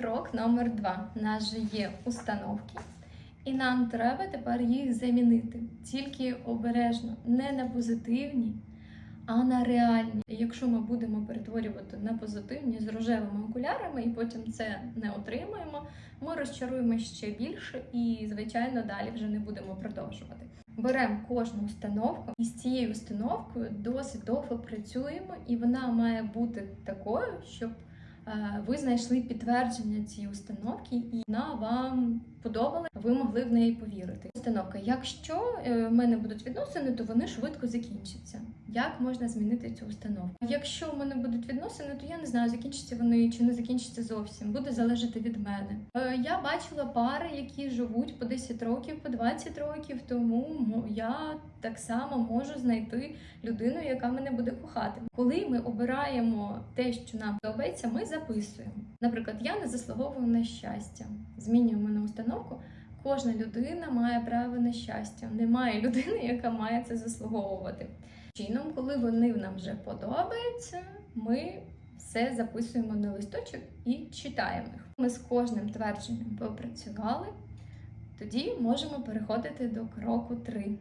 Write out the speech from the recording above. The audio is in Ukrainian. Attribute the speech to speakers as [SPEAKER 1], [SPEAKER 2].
[SPEAKER 1] Крок номер два. У нас же є установки, і нам треба тепер їх замінити. Тільки обережно, не на позитивні, а на реальні. Якщо ми будемо перетворювати на позитивні з рожевими окулярами і потім це не отримаємо, ми розчаруємо ще більше і, звичайно, далі вже не будемо продовжувати. Беремо кожну установку і з цією установкою досить довго працюємо, і вона має бути такою, щоб ви знайшли підтвердження цієї установки, і вона вам подобала, ви могли в неї повірити. Установка, якщо е, в мене будуть відносини, то вони швидко закінчаться. Як можна змінити цю установку? Якщо в мене будуть відносини, то я не знаю, закінчаться вони чи не закінчаться зовсім. Буде залежати від мене. Е, Я бачила пари, які живуть по 10 років, по 20 років, тому я так само можу знайти людину, яка мене буде кохати. Коли ми обираємо те, що нам подобається, ми записуємо. Наприклад, я не заслуговую на щастя. Змінюємо на установку. Кожна людина має право на щастя. Немає людини, яка має це заслуговувати. Чином, коли вони нам вже подобаються, ми все записуємо на листочок і читаємо їх. Ми з кожним твердженням попрацювали, тоді можемо переходити до кроку 3.